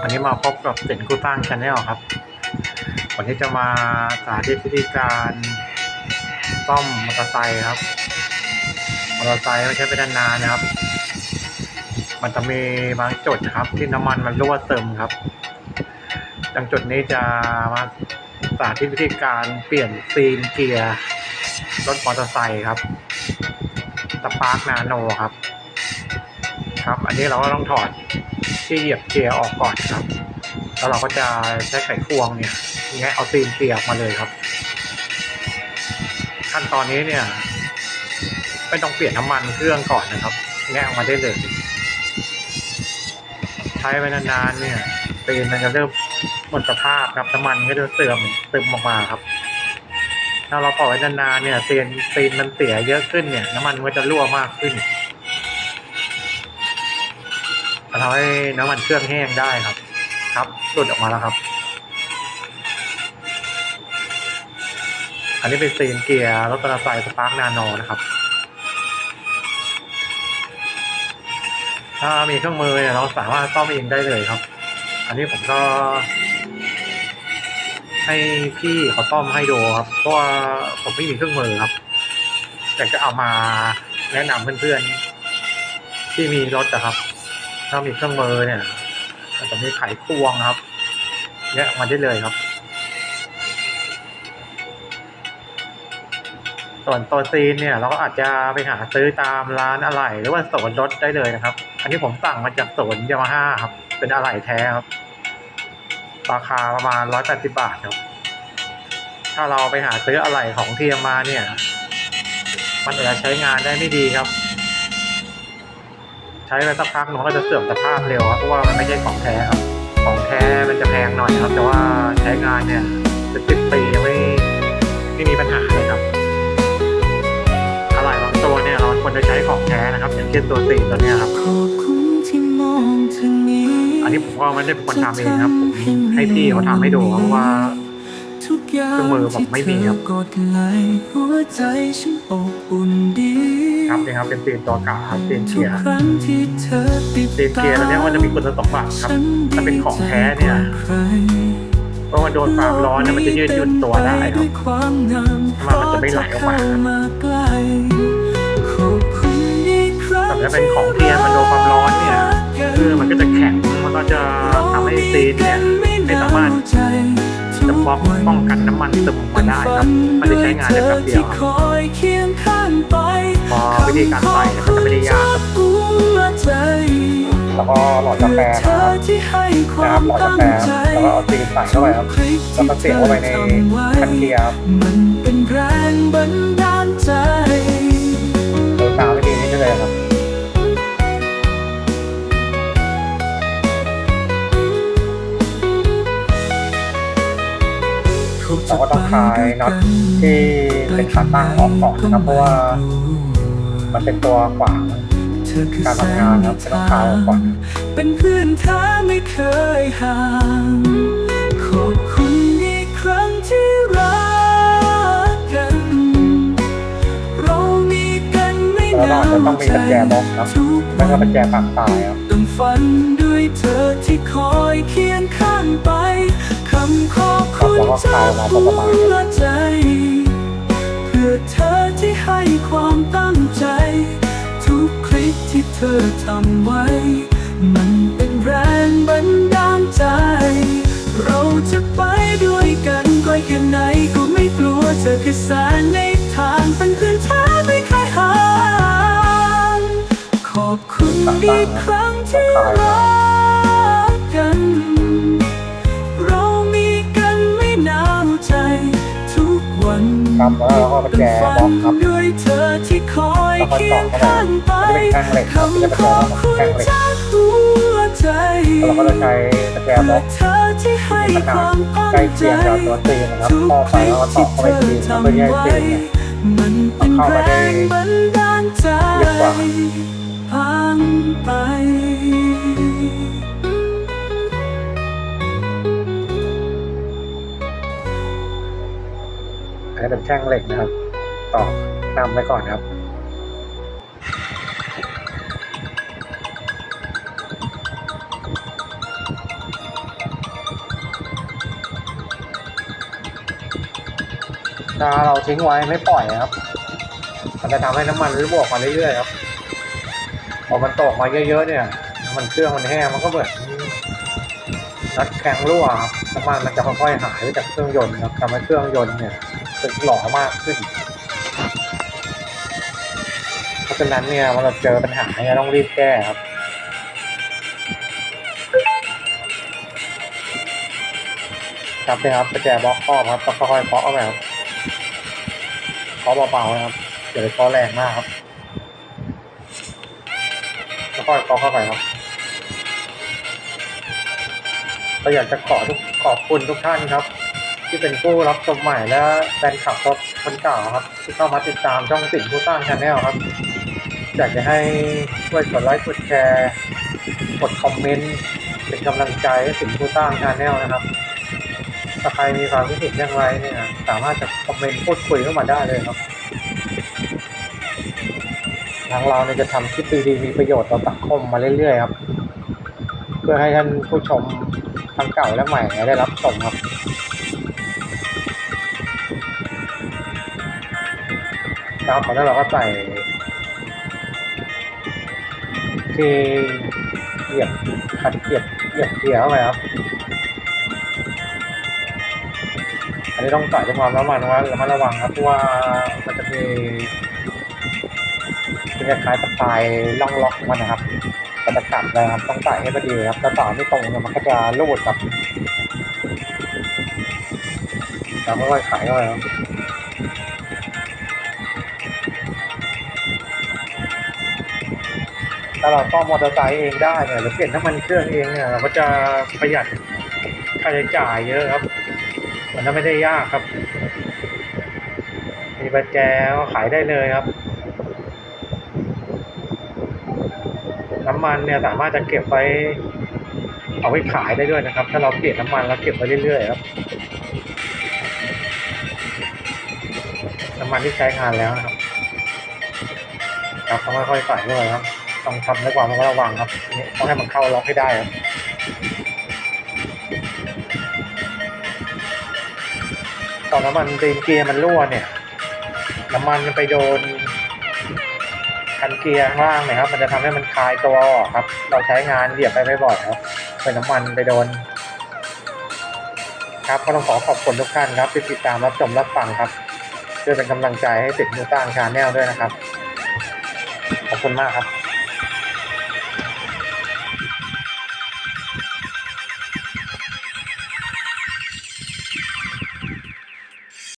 วันนี้มาพบกับสินคู่ตั้งชาแนลครับ วันนี้จะมาสาธิตวิธีการซ่อมมอเตอร์ไซค์ครับ มอเตอร์ไซค์ไม่ใช้ไปนานๆนะครับ มันจะมีบางจุดครับที่น้ำมันมันรั่วซึมครับดังจุดนี้จะมาสาธิตวิธีการเปลี่ยนซีนเกียร์รถมอเตอร์ไซค์ครับสปาร์กนาโนครับ ครับ อันนี้เราก็ต้องถอดที่เหยียบเกียร์ออกก่อนครับ แล้วเราก็จะใช้ไขควงเนี่ยแงะเอาซีนเกียร์ออกมาเลยครับ ขั้นตอนนี้เนี่ยไม่ต้องเปลี่ยนน้ำมันเครื่องก่อนนะครับ แงะออกมาได้เลย ใช้ไปนานๆเนี่ยซีนมันจะเริ่มหมดสภาพครับน้ำมันก็จะเสื่อมซึมออกมาครับ ถ้าเราปล่อยไว้นานๆเนี่ยซีนซีนมันเสียเยอะขึ้นเนี่ยน้ำมันมันก็จะรั่วมากขึ้นำให้น้ำมันเครื่องแห้งได้ครับ ครับหลุดออกมาแล้วครับ อันนี้เป็นซีนเกียร์รถมอเตอร์ไซค์สปาร์กนาโนนะครับ ถ้ามีเครื่องมือเนี่ยเราสามารถซ่อมเองได้เลยครับ อันนี้ผมก็ให้พี่เขาซ่อมให้ดูครับเพราะว่าผมไม่มีเครื่องมือครับ แต่จะเอามาแนะนำเพื่อนๆที่มีรถนะครับ ถ้ามีเครื่องมือเนี่ยมันจะมีไขควงครับแยกมาได้เลยครับ ส่วนตัวซีนเนี่ยเราก็อาจจะไปหาซื้อตามร้านอะไหล่หรือว่าศูนรถได้เลยนะครับ อันนี้ผมสั่งมาจากศูนย์ยามาฮ่าครับ เป็นอะไหล่แท้ครับ ราคาประมาณร้อยแปดสิบาทครับ ถ้าเราไปหาซื้ออะไหล่ของเทียมมาเนี่ย มันอาจจะใช้งานได้ไม่ดีครับ ใช้ไปสักพักหนึ่งมันก็จะเสื่อมสภาพเร็วครับเพราะว่ามันไม่ใช่ของแท้ครับ ของแท้มันจะแพงหน่อยครับ แต่ว่าใช้งานเนี่ยเป็นสิบปียังไม่ไม่มีปัญหาเลยครับอะไรบางตัวเนี่ยเราควรจะใช้ของแท้นะครับ อย่างเช่นตัวสีตัวเนี้ยครับขอบคุณที่มองทางนี้อันนี้ผมก็ไม่ได้เป็นคนทำเองครับผมให้พี่เขาทำให้ดูครับเพราะว่าทุกอ ย่างเครื่องมือผมไม่มีครับที่เธอกดไลค์หัวใจฉันอบอุ่นดีครับนี่ครับเป็นซีนตัวเก่าครับซีนทุเกีกยร์ครั้งที่เธอติดซีนเกียร์ตัวเนี้ยมันจะมีคุณสมบัติครับถ้าเป็นของแท้เนี่ยเพราะว่าโดนความร้อนเนี่ยมันจะยืดหยุ่นตัวได้ครับความงามมันมันจะไม่ไหลออกมาใกล้ขอบคุณอีกครั้งแต่ถ้าเป็นของเทียมมันโดนความร้อนเนี่ยคือมันก็จะแข็งมันก็จะทำให้ซีนเนี่ยไม่สามารถจะ ป้องป้องกันน้ำมันซึมออกมาได้ครับ มันจะใช้งานได้แป๊บเดียวครับคอยเคียงข้างไปพอวิธีการใส่เนี่ยมันจะไม่ได้ยากครับแล้วก็หลอดกาแฟนะคอรับที่ให้ควหลอดกาแฟแล้วก็เอาซีนใส่เข้าไปครับแล้วก็เสียบเข้าไปในขันเกียร์ น็อตที่เป็นขาตั้งออกก่อนนะครับเพราะว่ามันเป็นตัวขวางการทำงานครับจะต้องคลายออกก่อนเป็นเพื่อนเธอไม่เคยห่างขอบคุณอีกครั้งที่รักกันเรามีกันไม่แล้วเรานาอาจจะนต้องมีกุญแจบล็อกครับทุกไม่ก็กุญแจปากตายครับต้องฝันด้วยเธอที่คอยเคียงข้างไป คำขอบคุณแล้วก็คลายออกมาประมาณหัวใจเพื่อเธอที่ให้ความตั้งใจ ทุกคลิปที่เธอทำไว้ มันเป็นแรงบันดาลใจ เราจะไปด้วยกันไกลแค่ไหนก็ไม่กลัวเธอคือแสงในทางเป็นเพื่อนเธอไม่เคยห่างขอบคุณอีกครั้งที่เรัก ครับแล้วเราก็กุญแจบล็อกครับแล้วก็ต่อเข้าไปข้าจะเป็นแท่งเหล็กครับจะเป็นคำขอบคุณแท่งเหล็กจาจแล้วเราก็จะใช้กุญแจบล็อกเธอที่ให้ขนาดใกล้เคียงกับตัวซีนนะครับต่อไปแล้วก็ต่อเข้าไปซีนเพื่อที่ให้ซีนเนี่ยมันเข้าแรมาได้งบันดาลใจลึกกว่า ใช้เป็นแท่งเหล็กนะครับ ต่อนำไว้ก่อนครับถ้าเราทิ้งไว้ไม่ปล่อยครับ มันจะทำให้น้ำมันรั่วออกมาเรื่อยๆครับ พอมันตกมาเยอะๆเนี่ย มันเครื่องมันแห้งมันก็เหมือนนัดแข็งรั่วครับน้ำมันมันจะค่อยๆหายไปจากเครื่องยนต์ครับทำให้เครื่องยนต์เนี่ย สึกหล่อมากขึ้น เพราะฉะนั้นเนี่ยมันเราเจอปัญหาเนี่ยต้องรีบแก้ครับครับเนี่ยครับประแจบล็อกครอบครับก็ค่อยๆเคาะเอาไปครับเคาะเบาๆนะครับอย่าไปเคาะแรงมากครับค่อยๆเคาะเข้าไปครับก็อยากจะขอทุกขอบคุณทุกท่านครับ ที่เป็นผู้รับชมใหม่และแฟนคลับคนเก่าครับ ที่เข้ามาติดตามช่องสินผู้สร้างชาแนลครับอยากจะให้ช่วยกดไลค์กดแชร์กดคอมเมนต์เป็นกำลังใจให้สินผู้สร้างชาแนลนะครับถ้าใครมีความคิดเห็นอย่างไรเนี่ยสามารถจะคอมเมนต์พูดคุยเข้ามาได้เลยครับทางเราเนี่ยจะทำคลิปดีๆมีประโยชน์ต่อสังคมมาเรื่อยๆครับ เพื่อให้ท่านผู้ชมทั้งเก่าและใหม่ได้รับชมครับ ครับตอนนั้นเราก็ใส่ที่เหยียบขัดเกียบเหยียบเกียร์เข้าไปครับ อันนี้ต้องใส่ด้วยความระมัดระวังระมัดระวังครับเพราะว่ามันจะมีเป็นคล้ายๆตะไคร้ล่องล็อกมันนะครับมันจะกัดเลยครับต้องใส่ให้พอดีครับถ้าต่อไม่ตรงเนี่ยมันก็จะรูดครับแล้วค่อยๆขายเข้าไปครับ ถ้าเราซ่อมมอเตอร์ไซค์เองได้เนี่ยหรือเปลี่ยนน้ำมันเครื่องเองเนี่ยเราก็จะประหยัดค่าใช้จ่ายเยอะครับมันก็ไม่ได้ยากครับ มีประแจก็ขายได้เลยครับ น้ำมันเนี่ยสามารถจะเก็บไว้เอาไว้ขายได้ด้วยนะครับ ถ้าเราเปลี่ยนน้ำมันแล้วเก็บไว้เรื่อยๆครับน้ำมันที่ใช้งานแล้วนะครับ ครับต้องค่อยๆใส่ด้วยครับ ต้องทำด้วยความระวังครับต้องให้มันเข้าล็อกให้ได้ครับตอนน้ำมันตีนเกียร์มันรั่วเนี่ย น้ำมันมันไปโดนคันเกียร์ข้างล่างเนี่ยครับ มันจะทำให้มันคลายตัวออกครับ เราใช้งานเหยียบไปไม่บ่อยครับเป็นน้ำมันไปโดน ครับก็ต้องขอขอบคุณทุกท่านครับที่ติดตามรับชมรับฟังครับเพื่อเป็นกำลังใจให้ติดมือตั้งชาแนลด้วยนะครับ ขอบคุณมากครับ